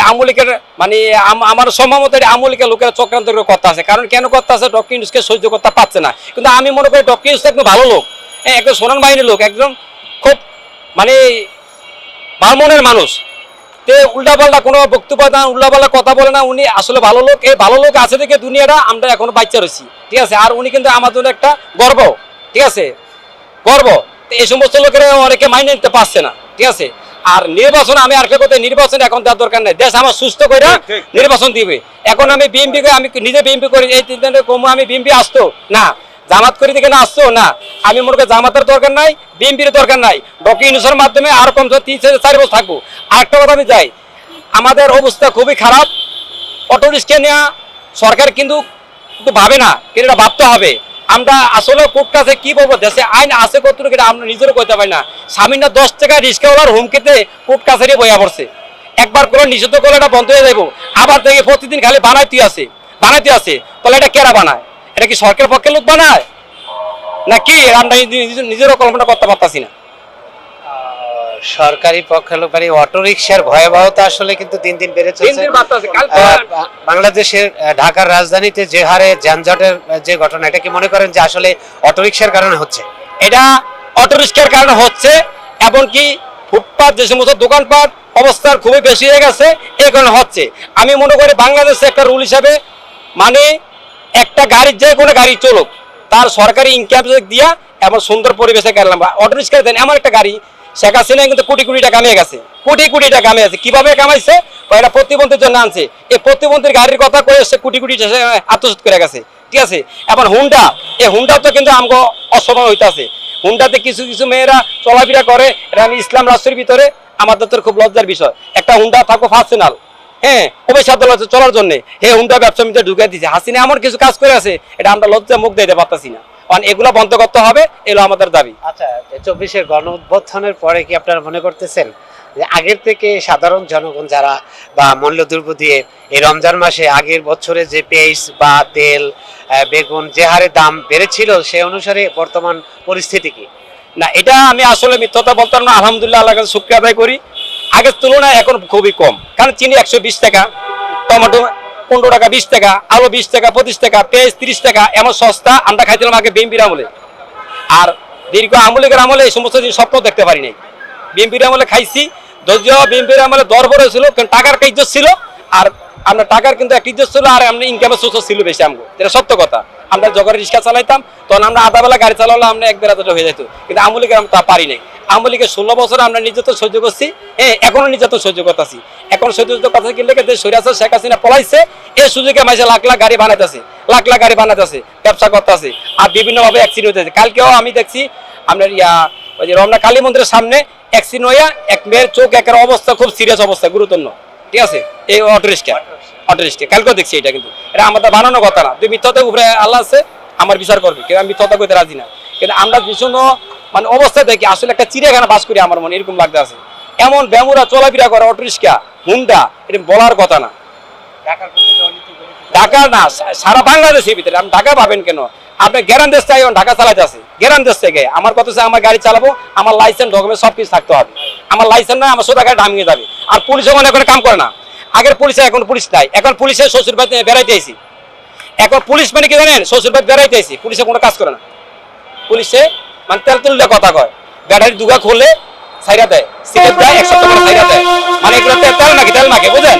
আমলিকের মানে আম- আমার সম্ভবত এটা আমলিকের লোকের চক্রান্ত করে কথা আছে কারণ কেন কথা আছে ডক্টর ইউনুসকে সহ্য করতে পারছে না। কিন্তু আমি মনে করি ডক্টর ইউনুস একদম ভালো লোক। হ্যাঁ একদম সোনান বাহিনীর লোক, একদম খুব মানে ভালো মানুষ। তে উল্টাপাল্টা কোনো বক্তব্য না, উল্টাপাল্টা কথা বলে না, উনি আসলে ভালো লোক। এই ভালো লোক আছে দেখে দুনিয়াটা আমরা এখনও বাচ্চা রয়েছি। ঠিক আছে? আর উনি কিন্তু আমার জন্য একটা গর্ব। ঠিক আছে? গর্ব। এই সমস্ত লোকেরা অনেকে মাইনে নিতে পারছে না। ঠিক আছে? আর নির্বাচন আমি আর কথা নির্বাচন এখন দেওয়ার দরকার নেই। দেশ আমার সুস্থ করে। নির্বাচন দিবে। এখন আমি বিএমপি আমি নিজে বিএমপি করি এই তিন দিনের কমু আমি বিএমপি আসতো? না। জামাত করি থেকে না আসতো? না। আমি মনে করি জামাতের দরকার নাই বিএমপির দরকার নাই। ডক্টর ইউনুসের মাধ্যমে আর কম তিন থেকে চার বছর থাকব। আরেকটা কথা আমি যাই আমাদের অবস্থা খুবই খারাপ। অটো রিক্সা নেওয়া সরকার কিন্তু কিন্তু ভাবে না কিন্তু এটা ভাবতে হবে। আমরা আসলে কোর্ট কাছে কি বলব, দেশে আইন আছে কতটুকু এটা আমরা নিজেরও কইতে পারি না। স্বামীরা দশ টাকা রিক্সাওয়ালার হুমকিতে কোর্ট কাছারি বইয়া পড়ছে। একবার করে নিষিদ্ধ করলে এটা বন্ধ হয়ে যাব আবার থেকে প্রতিদিন খালি বানাইতে আছে বানাইতে আছে। তাহলে এটা কেরা বানায়? এটা কি সরকার পক্ষে লোক বানায়? নাকি আমরা নিজেরও কল্পনা করতে পারতাছি না? সরকারি পক্ষে মানে অটো রিক্সার ভয়াবহতা আসলে কিন্তু দিন দিন বেড়ে চলছে। বাংলাদেশের ঢাকার রাজধানীতে যে হারে যানজটের যে ঘটনা এটা কি মনে করেন যে আসলে অটো রিক্সার কারণে হচ্ছে? এটা অটো রিক্সার কারণে হচ্ছে এমনকি ফুটপাত যে সমস্ত দোকানপাট অবস্থার খুবই বেশি হয়ে গেছে এই কারণে হচ্ছে। আমি মনে করি বাংলাদেশে একটা রুল হিসাবে মানে একটা গাড়ির যে কোনো গাড়ি চলুক তার সরকারি ইনকাম দিয়া এমন সুন্দর পরিবেশে গেলাম অটো রিক্সা দেন এমন একটা গাড়ি শেখ হাসিনা কিন্তু কোটি কোটি টাকা কামিয়ে গেছে। কোটি কোটি টাকা কামিয়ে গেছে। কীভাবে কামাইছে? এটা প্রতিবন্ধীর জন্য আনছে। এই প্রতিবন্ধীর গাড়ির কথা কয়ে সে কোটি কোটি টাকা আত্মসাৎ করে গেছে। ঠিক আছে? এখন হুন্ডা, এই হুন্ডা তো কিন্তু আমগো অসময় হইতাছে হুন্ডাতে কিছু কিছু মেয়েরা চলাফেরা করে এটা আমি ইসলাম রাষ্ট্রের ভিতরে আমাদের তো খুব লজ্জার বিষয়। একটা হুন্ডা থাকো ফার্সেনাল হ্যাঁ? আদালতে চলার জন্য। হে হুন্ডা ব্যবসা ঢুকে দিছে। হাসিনা এমন কিছু কাজ করে আছে, এটা আমরা লজ্জা মুখ দিতে পারতাছি না। এগুলো বন্ধ করতে হবে এলো আমাদের দাবি। আচ্ছা চব্বিশের গণ উদ্বোধনের পরে কি আপনারা মনে করতেছেন যে আগের থেকে সাধারণ জনগণ যারা বা মূল্য দ্রব্য দিয়ে এই রমজান মাসে আগের বছরে যে পেঁয়াজ বা তেল বেগুন যে হারে দাম বেড়েছিল সে অনুসারে বর্তমান পরিস্থিতি কি? না এটা আমি আসলে মিথ্যতা বলতাম না আলহামদুলিল্লাহ আল্লাহ কাছে শুক্রিয়া আদায় করি। আগের তুলনায় এখন খুবই কম কারণ চিনি একশো বিশ টাকা টমেটো পনেরো টাকা, বিশ টাকা আলু বিশ টাকা, পঁচিশ টাকা, পেঁয়াজ তিরিশ টাকা, এমন সস্তা আমরা খাইছিলাম আগে বিএমপির আমলে। আর দীর্ঘ আমলিকের আমলে এই সমস্ত জিনিস স্বপ্ন দেখতে পারি নাই। বিএমপির আমলে খাইছি, যদিও বিএমপির আমলে দর বড় ছিল, কারণ টাকার ইজ্জত ছিল, আর আমরা টাকার কিন্তু একটা ইজ্জত ছিল, আর আমরা ইনকামের সোর্স ছিল বেশি আমগো। এটা সত্য কথা। আমরা যখন রিক্সা চালাইতাম, তখন আমরা আধা বেলা গাড়ি চালালে আমরা এক দুটো হয়ে যেত, কিন্তু আমলিকে আমরা তা পারি নাই। আমলিকে ষোলো বছর আমরা নির্যাতন সহ্য করছি হ্যাঁ এখনও নির্যাতন সহ্য করতেছি। এখন সহ্য কথা কিনলে যে সৈরাজ শেখ হাসিনা পলাইছে এই সুযোগে মাঝে লাখ লাখ গাড়ি বানাইতেছে, লাখ লাখ গাড়ি বানাইতেছে, ব্যবসা করতেছে, আর বিভিন্নভাবে অ্যাক্সিডেন্ট হতেছে কালকেও আমি দেখছি আপনার ইয়া, ওই যে রমনা কালী মন্দিরের সামনে অ্যাক্সিডেন্ট হইয়া এক মেয়ের চোখ, একের অবস্থা খুব সিরিয়াস অবস্থা গুরুত্বপূর্ণ ঠিক আছে? এই অটো রিক্সা অটো রিক্সা কালকেও দেখছি এটা কিন্তু। এটা আমাদের বানানো কথা না। তুই মিথ্যতার উপরে আল্লাহ আছে, আমার বিচার করবে, কিন্তু আমি মিথ্যতা করতে রাজি না। কিন্তু আমরা ভীষণ মানে অবস্থা দেখি আসলে একটা চিড়িয়াখানা বাস করি আমার মনে এরকম লাগতে আছে। এমন ব্যামুরা চলাফেরা করে অটো রিক্সা হুন্ডা এটা বলার কথা না। ঢাকা না সারা বাংলাদেশের ভিতরে আপনি ঢাকা পাবেন কেন? আপনি গ্যারান দেশ থেকে ঢাকা চালাতে আছে। গ্যারান দেশ থেকে। আমার কথা আমার গাড়ি চালাবো আমার লাইসেন্স ডকুমেন্ট সব কিছু থাকতে হবে। আমার লাইসেন্স না আমার সোজা গাড়ি ডামিয়ে যাবে। আর পুলিশ ওখানে এখন কাম করে না। আগের পুলিশে এখন পুলিশ নাই। এখন পুলিশের শ্বশুর বাড়িতে বেড়াইতে আইছি। এখন পুলিশ মানে কি জানেন? শ্বশুর বাড়ি বেড়াইতে আইছি। পুলিশে কোনো কাজ করে না। পুলিশে মানে তেল তুললে কথা কয়। ব্যাটারি দুগা খোলে সাইরা দেয়। সিগারেট দেয় এক সপ্তাহ করে সাইরা দেয়। মানে এগুলো তেল নাকি তেল নাকি বুঝেন?